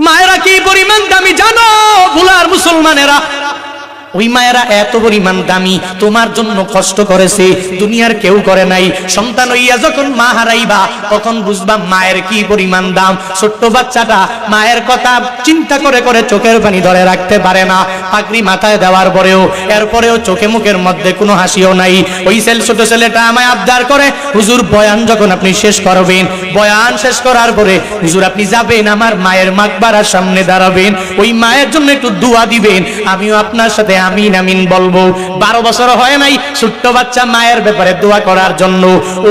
মায়েরা কি পরিমাণ দামি জানো? ভুলার মুসলমানেরা ওই মায়েরা এত পরিমাণ দামি, তোমার জন্য কষ্ট করেছে, দুনিয়ার কেউ করে নাই। সন্তান হইয়া যখন মা হারাইবা, তখন বুঝবা মায়ের কি পরিমাণ দাম। ছোট্ট বাচ্চাটা মায়ের কথা চিন্তা করে করে চোখের পানি ধরে রাখতে পারে না। পাগড়ি মাথায় দেওয়ার পরেও, এরপরেও চোখে মুখের মধ্যে কোনো হাসিও নাই। ওই ছেল, ছোট ছেলেটা আমায় আবদার করে, হুজুর, বয়ান যখন আপনি শেষ করবেন, বয়ান শেষ করার পরে, হুজুর, আপনি যাবেন আমার মায়ের মাকবারার সামনে দাঁড়াবেন। ওই মায়ের জন্য একটু দোয়া দিবেন, আমিও আপনার সাথে আমিন আমিন বলব। বারো বছর হয় নাই ছোট্ট বাচ্চা মায়ের ব্যাপারে দোয়া করার জন্য।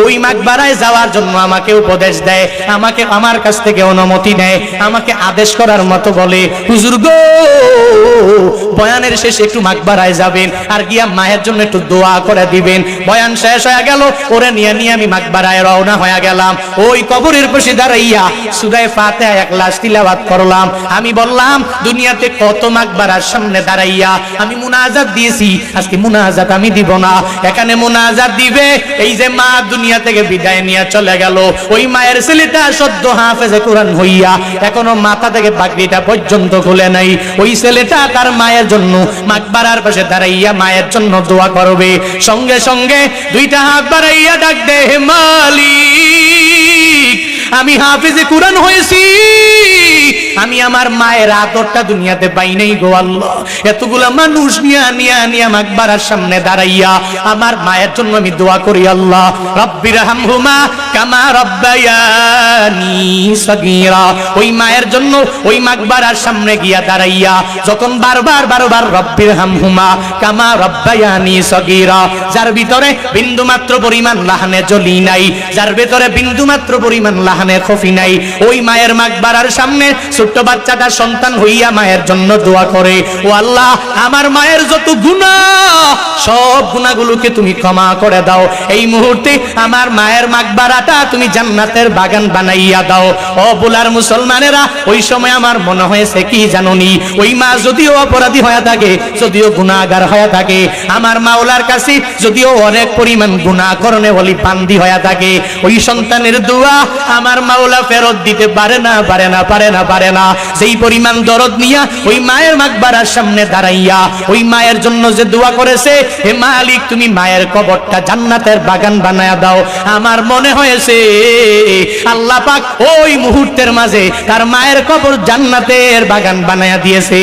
ওই মাকবারায় যাওয়ার জন্য আমাকে উপদেশ দেয়, আমাকে আমার কাছ থেকে অনুমতি নেয়, আমাকে আদেশ করার মতো বলে, হুজুর গো, বয়ানের শেষে একটু মাকবারায় যাবেন আর গিয়া মায়ের জন্য একটু দোয়া করে দিবেন। বয়ান শেষ হয়ে গেল, ওরে নিয়ে নিয়ে আমি মাকবারায় রওনা হয়ে গেলাম। ওই কবরের পাশে দাঁড়াইয়া সুদায় ফাতে এক লাশ তিলাবাত করলাম। আমি বললাম, দুনিয়াতে কত মাকবারার সামনে দাঁড়াইয়া? আমি মুনাজাত দিয়েছি, আজকে মুনাজাত আমি দিব না। এখানে মুনাজাত দিবে, এই যে মা দুনিয়া থেকে বিদায় নিয়ে চলে গেল। ওই মায়ের ছেলেটা সদ্য হাফেজে কোরআন হইয়া, এখনও মাথা থেকে পর্যন্ত খুলে নাই। ওই ছেলেটা তার মায়ের জন্য মাকবারার পাশে দাঁড়াইয়া মায়ের জন্য দোয়া করবে। সঙ্গে সঙ্গে দুইটা হাত বাড়াইয়া ডাক দে মালিক, আমি হাফেজে কোরআন হয়েছি। আমি আমার মায়ের আদরটা দুনিয়াতে পাই নাই গো আল্লাহ। এতগুলা মানুষ নিয়া নিয়া নিয়া মাকবারার সামনে দাঁড়াইয়া আমার মায়ের জন্য আমি দোয়া করি আল্লাহ। রব্বির হামহুমা কামা রব্বায়ানি সগীরা। ওই মায়ের জন্য ওই মাকবারার সামনে গিয়া দাঁড়াইয়া যখন বারবার বারবার রব্বির হামহুমা কামা রব্বায়ানি সগীরা, যার ভিতরে বিন্দু মাত্র পরিমাণ লাহানে জ্বলি নাই, যার ভিতরে বিন্দু মাত্র পরিমাণ লাহানে খফি নাই, ওই মায়ের মাকবারার সামনে ছোট্ট বাচ্চাটা সন্তান হইয়া মায়ের জন্য দোয়া করে। ও আল্লাহ, আমার মায়ের যত গুণা, সব গুণাগুলোকে তুমি ক্ষমা করে দাও। এই মুহূর্তে আমার মায়ের মাকবারাটা তুমি জান্নাতের বাগান বানাইয়া দাও। ও বুলার মুসলমানেরা, ওই সময় আমার মনে হয়েছে কি জানুনি? ওই মা যদিও অপরাধী হয়ে থাকে, যদিও গুণাগার হয়ে থাকে, আমার মাওলার কাছে যদিও অনেক পরিমাণ গুণাকরণে বলি বান্দি হয়ে থাকে। ওই সন্তানের দোয়া আমার মাওলা ফেরত দিতে পারে না পারে না পারে না পারে না। যেই পরিমাণ দরদ নিয়া ওই মায়ের মাকবারার সামনে দাঁড়াইয়া ওই মায়ের জন্য যে দোয়া করেছে, হে মালিক, তুমি মায়ের কবরটা জান্নাতের বাগান বানায়া দাও। আমার মনে হয়েছে, আল্লাহ পাক ওই মুহূর্তের মাঝে তার মায়ের কবর জান্নাতের বাগান বানায়া দিয়েছে।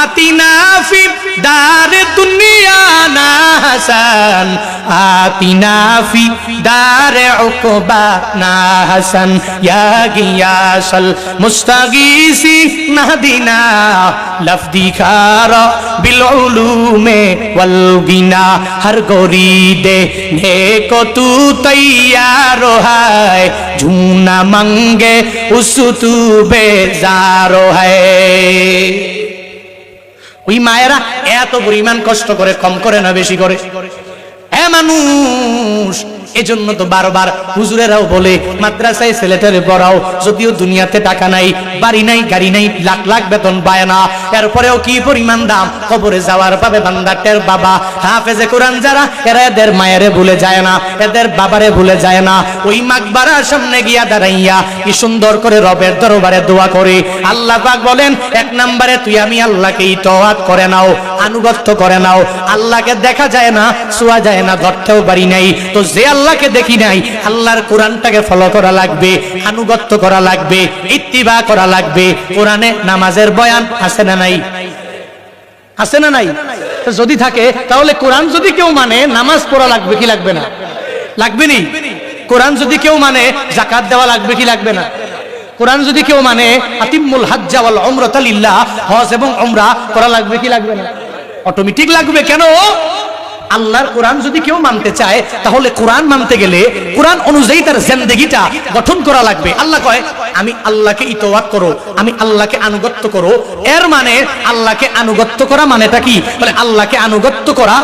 আতিনা ফি দারে দুনিয়া না হাসান। আতিনা ফি দারে উকবা না হাসান। ইয়া গিয়াসাল মুস্তাগিসি নাহদিনা। লফদি খারা বিল উলুমে ওয়াল গিনা। হর গরিদে নে কো তু তৈয়ার হায়। ঝুনা মঙ্গে উস তু বেজার হায়। ওই মায়েরা এত পরিমাণ কষ্ট করে কম করে না বেশি করে। হ্যাঁ মানুষ এজন্য তো বারবার হুজুরেরাও বলে, মাদ্রাসায় ছেলেটারে পড়াও, যদিও দুনিয়াতে টাকা নাই, বাড়ি নাই, গাড়ি নাই, লাখ লাখ বেতন পায় না। এরপরেও কি পরিমাণ দাম? কবরে যাওয়ার পাবে বান্দাটের বাবা, হাফেজে কোরআন যারা, এরা এদের মায়েরে ভুলে যায় না, এদের বাবারে ভুলে যায় না। ওই মাকবারার সামনে গিয়া দাঁড়াইয়া কি সুন্দর করে রবের দরবারে দোয়া করে। আল্লাহ পাক বলেন, এক নম্বরে তুই আমি আল্লাহকে ইতওয়াত করে নাও, আনুগত্য করে নাও। আল্লাহকে দেখা যায় না, শোয়া যায় না, ধরতেও পারি নাই। তো যে আল্লাহকে দেখি নাই। আল্লাহর কোরআনটাকে ফলো করা লাগবে, আনুগত্য করা লাগবে, ইত্তিবা করা লাগবে। কোরআনে নামাজের বয়ান আছে না নাই? আছে না নাই? যদি থাকে, তাহলে কোরআন যদি কেউ মানে নামাজ পড়া লাগবে কি লাগবে না? লাগবে নি? কোরআন যদি কেউ মানে জাকাত দেওয়া লাগবে কি লাগবে না? কোরআন যদি কেউ মানে আতিমুল হাজ্জা ওয়াল উমরাতালিল্লাহ হজ এবং উমরা করা লাগবে কি লাগবে না? অটোমেটিক লাগবে কেন? আল্লাহর কোরআন যদি কেউ মানতে চায়, তাহলে কোরআন মানতে গেলে কোরআন অনুযায়ী তার জেন্দেগিটা গঠন করা লাগবে। আল্লাহ কয়, আমি আল্লাহকে ইতোয়াক করো, আমি আল্লাহকে আনুগত্য করো। এর মানে আল্লাহকে আনুগত্য করা মানেটা কি? বলে, আল্লাহকে আনুগত্য করা